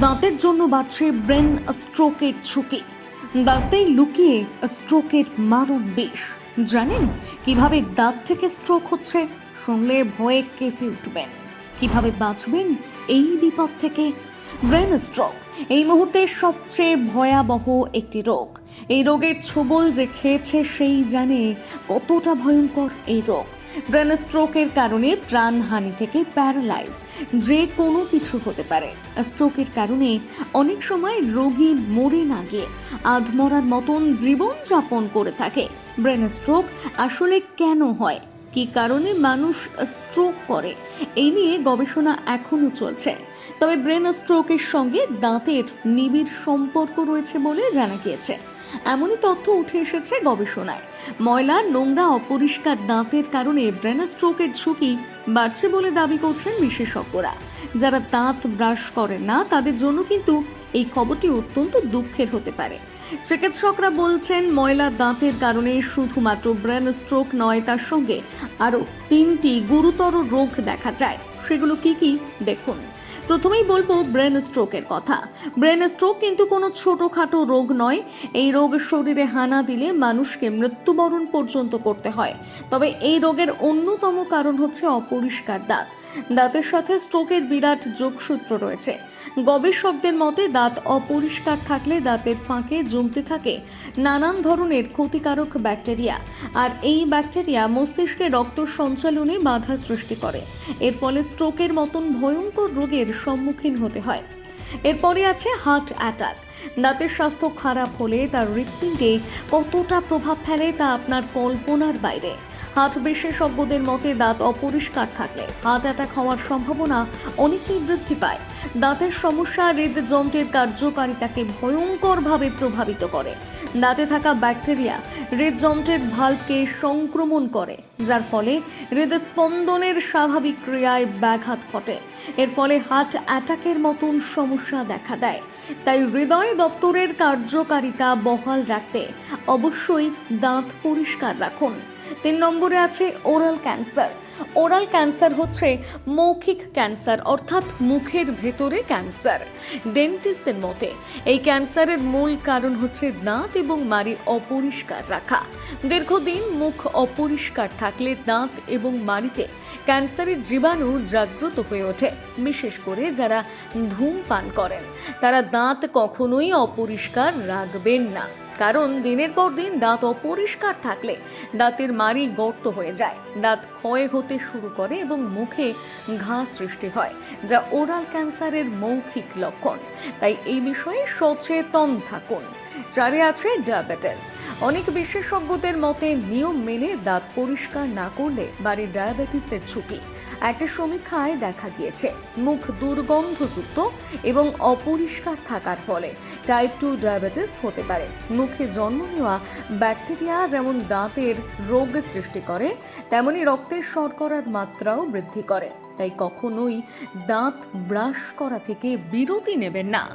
দাঁতের জন্য বাড়ছে ব্রেন স্ট্রোকের ঝুঁকি। দাঁতে লুকিয়ে স্ট্রোকের মারণ বিষ। জানেন কীভাবে দাঁত থেকে স্ট্রোক হচ্ছে? শুনলে ভয়ে কেঁপে উঠবেন। কীভাবে বাঁচবেন? এই বিপদ থেকে। ব্রেন স্ট্রোক, এই মুহূর্তে সবচেয়ে ভয়াবহ একটি রোগ। এই রোগের ছোবল যে খেয়েছে সেই জানে কতটা ভয়ঙ্কর এই রোগ। ব্রেন স্ট্রোকের কারণে প্রাণহানি থেকে প্যারালাইজড যে কোনো কিছু হতে পারে। স্ট্রোকের কারণে অনেক সময় রোগী মরে না গিয়ে আধমরার মতন জীবন যাপন করে থাকে। ব্রেন স্ট্রোক আসলে কেন হয়? কি কারণে মানুষ স্ট্রোক করে? এই নিয়ে গবেষণা এখনও চলছে। তবে ব্রেন স্ট্রোকের সঙ্গে দাঁতের নিবিড় সম্পর্ক রয়েছে বলে জানা গিয়েছে। এমনই তথ্য উঠে এসেছে গবেষণায়। ময়লা, নোংরা, অপরিষ্কার দাঁতের কারণে ব্রেন স্ট্রোকের ঝুঁকি বাড়ছে বলে দাবি করছেন বিশেষজ্ঞরা। যারা দাঁত ব্রাশ করেন না, তাদের জন্য কিন্তু এই খবরটি অত্যন্ত দুঃখের হতে পারে। চিকিৎসকরা বলছেন, ময়লা দাঁতের কারণে শুধুমাত্র ব্রেন স্ট্রোক নয়, তার সঙ্গে আরও তিনটি গুরুতর রোগ দেখা যায়। সেগুলো কি কি? দেখুন। প্রথমেই বলব ব্রেন স্ট্রোকের কথা। ব্রেন স্ট্রোক কিন্তু কোনো ছোটোখাটো রোগ নয়। এই রোগ শরীরে হানা দিলে মানুষকে মৃত্যুবরণ পর্যন্ত করতে হয়। তবে এই রোগের অন্যতম কারণ হচ্ছে অপরিষ্কার দাঁত। দাঁতের সাথে স্ট্রোকের বিরাট যোগসূত্র রয়েছে। গবেষকদের মতে দাঁত অপরিষ্কার থাকলে দাঁতের ফাঁকে জমতে থাকে নানান ধরনের ক্ষতিকারক ব্যাকটেরিয়া। আর এই ব্যাকটেরিয়া মস্তিষ্কে রক্ত সঞ্চালনে বাধা সৃষ্টি করে। এর ফলে স্ট্রোকের মতন ভয়ঙ্কর রোগের সম্মুখীন হতে হয়। এরপরে আছে হার্ট অ্যাটাক দাঁতের স্বাস্থ্য খারাপ হলে তার হৃৎপিণ্ডে কতটা প্রভাব ফেলে তা আপনার কল্পনার বাইরে। হার্ট বিশেষজ্ঞদের মতে দাঁত অপরিষ্কার থাকলে হার্ট অ্যাটাক হওয়ার সম্ভাবনা অনেকটাই বৃদ্ধি পায়। দাঁতের সমস্যা হৃদযন্ত্রের কার্যকারিতাকে ভয়ঙ্করভাবে প্রভাবিত করে। দাঁতে থাকা ব্যাকটেরিয়া হৃদযন্ত্রের ভাল্বকে সংক্রমণ করে, যার ফলে হৃদস্পন্দনের স্বাভাবিক ক্রিয়ায় ব্যাঘাত ঘটে। এর ফলে হার্ট অ্যাটাকের মতন সমস্যা দেখা দেয়। তাই হৃদয় দপ্তরের কার্যকারিতা বহাল রাখতে অবশ্যই দাঁত পরিষ্কার রাখুন। তিন নম্বরে আছে ওরাল ক্যান্সার। ওরাল ক্যান্সার হচ্ছে মৌখিক ক্যান্সার অর্থাৎ মুখের ভেতরে ক্যান্সার ডেন্টিস্টদের মতে, এই ক্যান্সারের মূল কারণ হচ্ছে দাঁত এবং মাড়ি অপরিষ্কার রাখা। দীর্ঘদিন মুখ অপরিষ্কার থাকলে দাঁত এবং মাড়িতে ক্যান্সারের জীবাণু জাগ্রত হয়ে ওঠে, বিশেষ করে যারা ধূমপান করেন। তারা দাঁত কখনোই অপরিষ্কার রাখবেন না। কারণ দিনের পর দিন দাঁত অপরিষ্কার থাকলে দাঁতের মারি গর্ত হয়ে যায়। দাঁত ক্ষয় হতে শুরু করে এবং মুখে ঘা সৃষ্টি হয়, যা ওরাল ক্যান্সারের মৌখিক লক্ষণ। তাই এই বিষয়ে সচেতন থাকুন। চারে আছে ডায়াবেটিস। অনেক বিশেষজ্ঞদের মতে নিয়ম মেনে দাঁত পরিষ্কার না করলে বাড়ে ডায়াবেটিসের ঝুঁকি। একটা সমীক্ষায় দেখা গিয়েছে, মুখ দুর্গন্ধযুক্ত এবং অপরিষ্কার থাকার ফলে। টাইপ টু ডায়াবেটিস হতে পারে। মুখে জন্ম নেওয়া ব্যাকটেরিয়া যেমন দাঁতের রোগ সৃষ্টি করে, তেমনি রক্তের শর্করার মাত্রাও বৃদ্ধি করে। তাই কখনোই দাঁত ব্রাশ করা থেকে বিরতি নেবেন না।